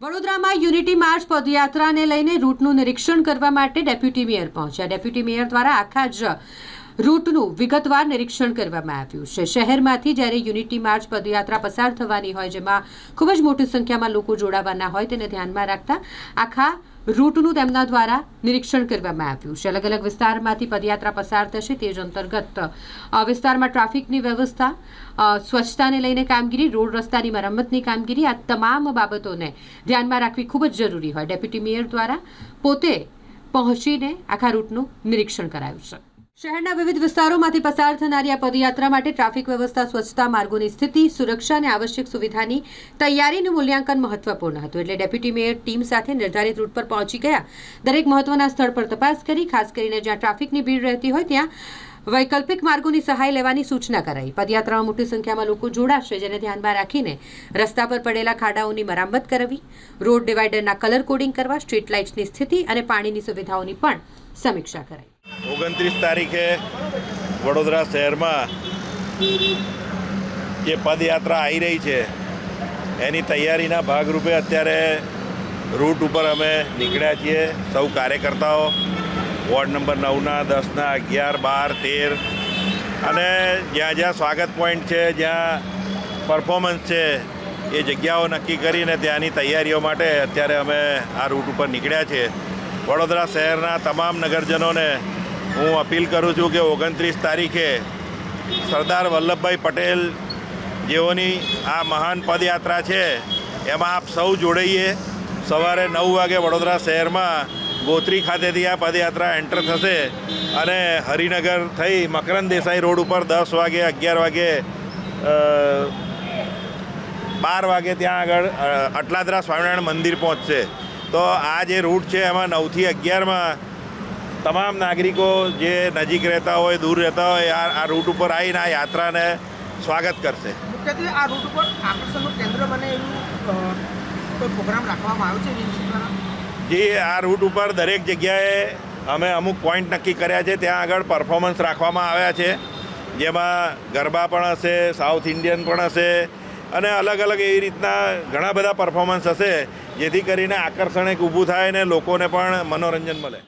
વડોદરામાં unity March પદયાત્રાને લઈને રૂટનું નિરીક્ષણ કરવા માટે ડેપ્યુટી મેયર પહોંચ્યા. ડેપ્યુટી મેયર દ્વારા આખા જ રૂટનું વિગતવાર નિરીક્ષણ કરવામાં આવ્યું છે. શહેરમાંથી જ્યારે યુનિટી માર્ચ પદયાત્રા પસાર થવાની હોય, જેમાં ખૂબ જ મોટી સંખ્યામાં લોકો જોડાવાના હોય, તેને ધ્યાનમાં રાખતા આખા રૂટનું તેમના દ્વારા નિરીક્ષણ કરવામાં આવ્યું છે. અલગ અલગ વિસ્તારમાંથી પદયાત્રા પસાર થશે તે જ અંતર્ગત વિસ્તારમાં ટ્રાફિકની વ્યવસ્થા સ્વચ્છતાને લઈને કામગીરી, રોડ રસ્તાની મરમ્મતની કામગીરી, આ તમામ બાબતોને ધ્યાનમાં રાખવી ખૂબ જ જરૂરી હોય. ડેપ્યુટી મેયર દ્વારા પોતે પહોંચીને આખા રૂટનું નિરીક્ષણ કરાયું છે. શહેરના વિવિધ વિસ્તારોમાંથી પસાર થનારી આ પદયાત્રા માટે ટ્રાફિક વ્યવસ્થા, સ્વચ્છતા માર્ગોની સ્થિતિ, સુરક્ષા અને આવશ્યક સુવિધાની તૈયારીનું મૂલ્યાંકન મહત્વપૂર્ણ હતું. એટલે ડેપ્યુટી મેયર ટીમ સાથે નિર્ધારિત રૂટ પર પહોંચી ગયા. દરેક મહત્વના સ્થળ પર તપાસ કરી, ખાસ કરીને જ્યાં ટ્રાફિકની ભીડ રહેતી હોય ત્યાં વૈકલ્પિક માર્ગોની સહાય લેવાની સૂચના કરાઈ. પદયાત્રામાં મોટી સંખ્યામાં લોકો જોડાશે, જેને ધ્યાનમાં રાખીને રસ્તા પર પડેલા ખાડાઓની મરામત કરવી, રોડ ડિવાઈડરના કલર કોડિંગ કરવા, સ્ટ્રીટ લાઇટ્સની સ્થિતિ અને પાણીની સુવિધાઓની પણ સમીક્ષા કરાઈ. ઓગણત્રીસ તારીખે વડોદરા શહેરમાં જે પદયાત્રા આવી રહી છે, એની તૈયારીના ભાગરૂપે અત્યારે રૂટ ઉપર અમે નીકળ્યા છીએ. સૌ કાર્યકર્તાઓ, વોર્ડ નંબર નવના દસના અગિયાર, બાર, તેર અને જ્યાં જ્યાં સ્વાગત પોઈન્ટ છે, જ્યાં પરફોર્મન્સ છે, એ જગ્યાઓ નક્કી કરીને ત્યાંની તૈયારીઓ માટે અત્યારે અમે આ રૂટ ઉપર નીકળ્યા છીએ. વડોદરા શહેરના તમામ નગરજનોને હું અપીલ કરું છું કે ઓગણત્રીસ તારીખે સરદાર વલ્લભભાઈ પટેલ જેઓની આ મહાન પદયાત્રા છે, એમાં આપ સૌ જોડાઈએ. સવારે નવ વાગે વડોદરા શહેરમાં ગોત્રી ખાતેથી આ પદયાત્રા એન્ટર થશે અને હરિનગર થઈ મકરંદ દેસાઈ રોડ ઉપર દસ વાગે, અગિયાર વાગે બાર વાગે ત્યાં આગળ અટલાદરા સ્વામિનારાયણ મંદિર પહોંચશે. તો આ જે રૂટ છે, એમાં નવથી અગિયારમાં તમામ નાગરિકો જે નજીક રહેતા હોય દૂર રહેતા હોય આ આ રૂટ ઉપર આવીને આ યાત્રાને સ્વાગત કરશે. મુખ્યત્વે આ રૂટ ઉપર આકર્ષણનું કેન્દ્ર બને એવું કોઈ પ્રોગ્રામ રાખવામાં આવ્યો છે જી આ રૂટ ઉપર દરેક જગ્યાએ અમે અમુક પોઈન્ટ નક્કી કર્યા છે. ત્યાં આગળ પરફોર્મન્સ રાખવામાં આવ્યા છે. જેમાં ગરબા પણ હશે સાઉથ ઇન્ડિયન પણ હશે અને અલગ અલગ એવી રીતના ઘણા બધા પરફોર્મન્સ હશે જેથી કરીને આકર્ષણ એક ઊભું થાય ને લોકોને પણ મનોરંજન મળે.